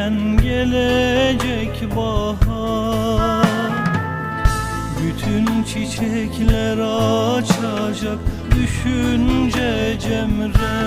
erken gelecek bahar. Bütün çiçekler açacak düşünce cemre.